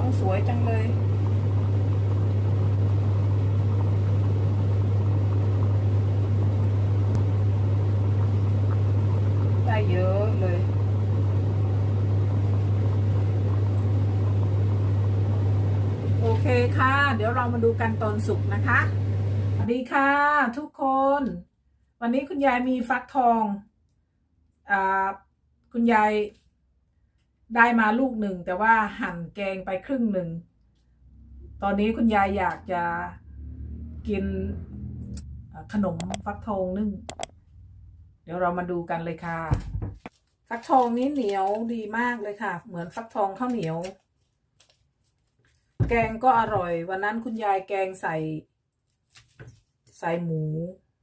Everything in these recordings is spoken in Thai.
องสวยจังเลย ได้เยอะเลยโอเคค่ะ เดี๋ยวเรามาดูกันตอนสุกนะคะ สวัสดีค่ะ ทุกคน วันนี้คุณยายมีฟักทอง อ่า คุณยาย ได้มาลูกหนึ่ง แต่ว่าหั่นแกงไปครึ่งหนึ่ง ตอนนี้คุณยายอยากจะกินขนมฟักทองนึ่ง เดี๋ยวเรามาดูกันเลยค่ะ ฟักทองนี้เหนียวดีมากเลยค่ะ เหมือนฟักทองข้าวเหนียว แกงก็อร่อย วันนั้นคุณยายแกงใส่ ใส่หมู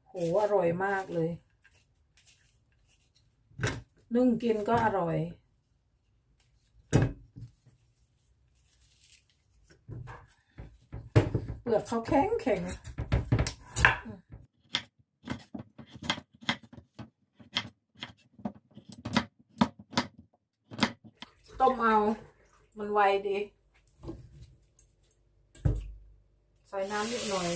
โหอร่อยมากเลย นึ่งกินก็อร่อย ปลือกเขาแข็งแข็งต้มเอา มันไวดี ใส่น้ำนิดหน่อย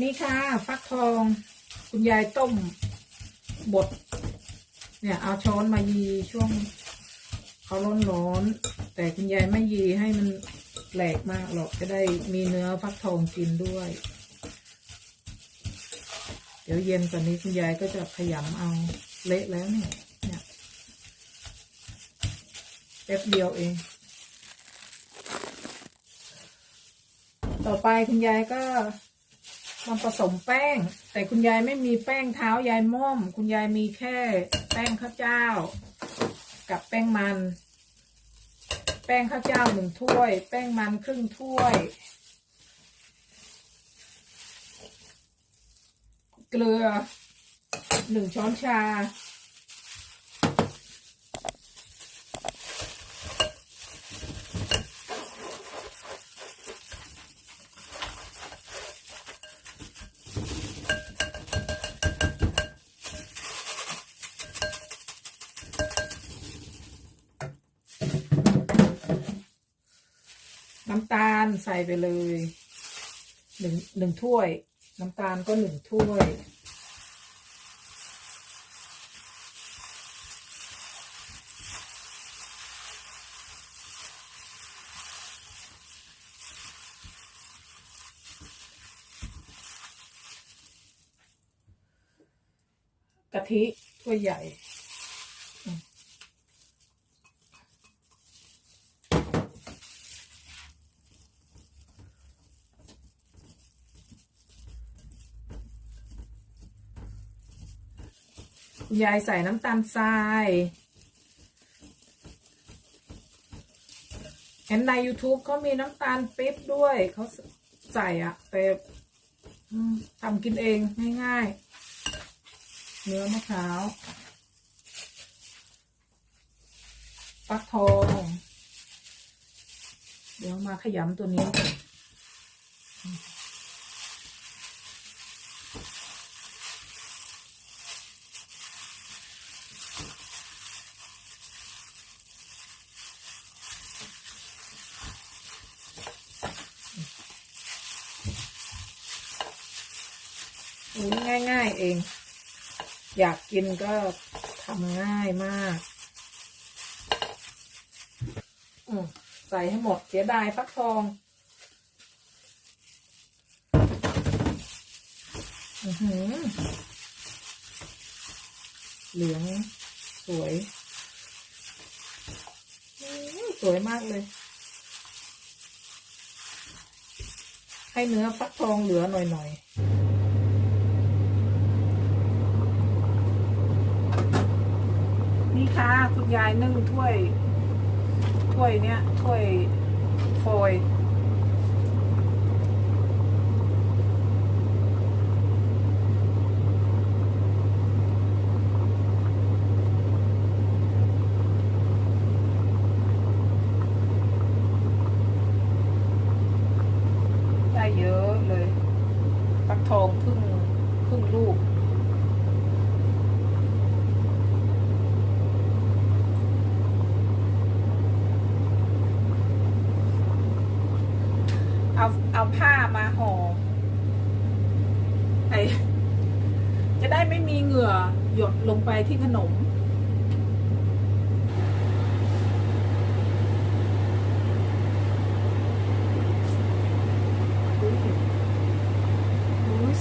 นี่ค่ะ ฟักทอง คุณยายต้มบด เนี่ย เอาช้อนมายีช่วงเขาร้อนๆแต่คุณยายไม่ยีให้มันแหลกมากหรอกจะได้มีเนื้อฟักทองกินด้วย เดี๋ยวเย็นกว่านี้คุณยายก็จะขยำเอาเละแล้วเนี่ยเนี่ยแป๊บเดียวเอง ต่อไปคุณยายก็ มันผสมแป้ง แต่คุณยายไม่มีแป้งเท้ายายม่อม คุณยายมีแค่แป้งข้าวเจ้า กับแป้งมัน แป้งข้าวเจ้าหนึ่งถ้วย แป้งมันครึ่งถ้วย เกลือหนึ่งช้อนชา น้ำตาลใส่ไปเลยหนึ่งหนึ่งถ้วย น้ำตาลก็หนึ่งถ้วย กะทิถ้วยใหญ่ ยายใส่น้ำตาลทรายเห็นใน YouTube เขามีน้ำตาลปี๊บด้วย เขาใส่อะแต่ทำกินเองง่ายๆ เนื้อมะพร้าวฟักทอง เดี๋ยวมาขยำตัวนี้ นง่าย ๆ เอง อยากกินก็ทำง่ายมาก อืมใส่ให้หมดเสียดายฟักทอง อือหือ เหลืองสวยสวยมากเลย ให้เนื้อฟักทองเหลือหน่อยๆ ค่ะ คุณยายนึ่งถ้วย ถ้วยเนี้ยถ้วยโฟย เอาเอาผ้ามาหอ่อไอจะได้ไม่มีเหงื่อหยดลงไปที่ขนม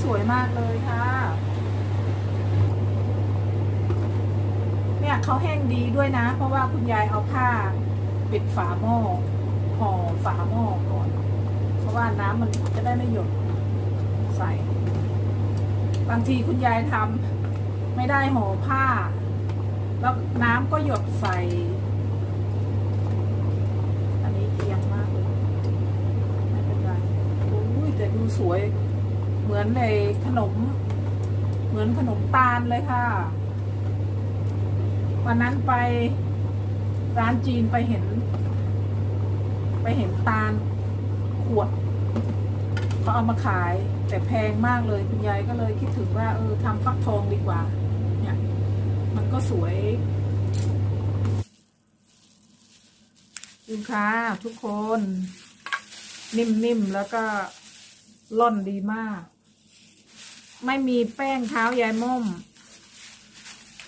สวยมากเลยค่ะ เนี่ยเขาแห้งดีด้วยนะ เพราะว่าคุณยายเอาผ้า ปิดฝาหม้อห่อฝาหม้อก่อน เพราะว่าน้ำมันจะได้ไม่หยดใส่ บางทีคุณยายทำไม่ได้ห่อผ้า แล้วน้ำก็หยดใส่ อันนี้เอียงมากเลยไม่เป็นไรอุ้ยแต่ดูสวย เหมือนในขนม เหมือนขนมตาลเลยค่ะ วันนั้นไปร้านจีนไปเห็น ไปเห็นตาล ขวดเขาเอามาขาย แต่แพงมากเลยคุณยายก็เลยคิดถึงว่า เออทำฟักทองดีกว่า เนี่ย มันก็สวยดูค่ะทุกคน นิ่มๆ แล้วก็ล่อนดีมาก ไม่มีแป้งเท้ายายม่อม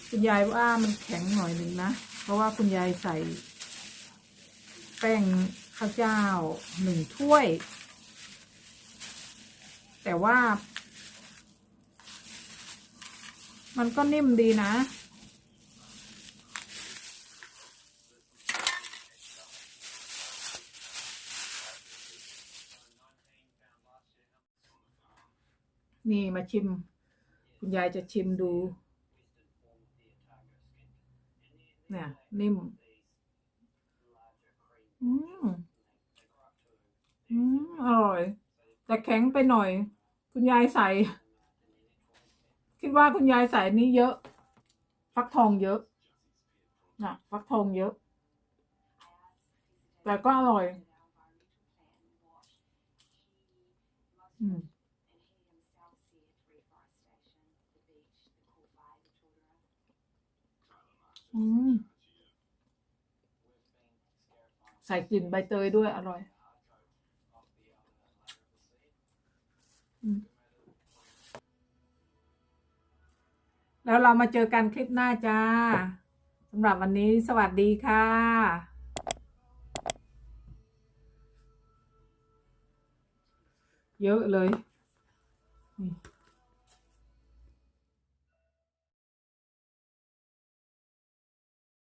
คุณยายว่ามันแข็งหน่อยหนึ่งนะ เพราะว่าคุณยายใส่ แป้ง ข้าวเจ้าหนึ่งถ้วย แต่ว่า มันก็นิ่มดีนะ นี่มาชิม คุณยายจะชิมดู เนี่ย นิ่ม อืม อืม อร่อย แต่แข็งไปหน่อย คุณยายใส่ คิดว่าคุณยายใส่นี่เยอะ ฟักทองเยอะนะฟักทองเยอะ แต่ก็อร่อย อืมอืม ใส่กลิ่นใบเตยด้วยอร่อยอแล้วเรามาเจอกันคลิปหน้าจ้าสำหรับวันนี้สวัสดีค่ะเยอะเลย